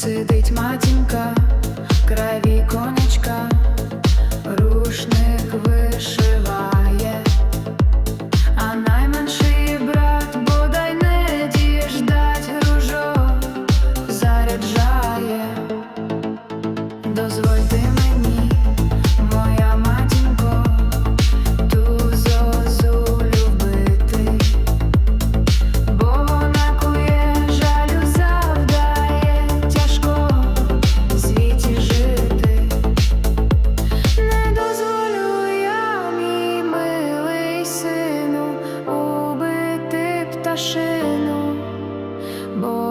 Сидить матінка,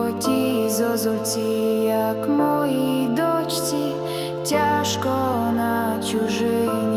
золотій зозульці, як моїй дочці, тяжко на чужині.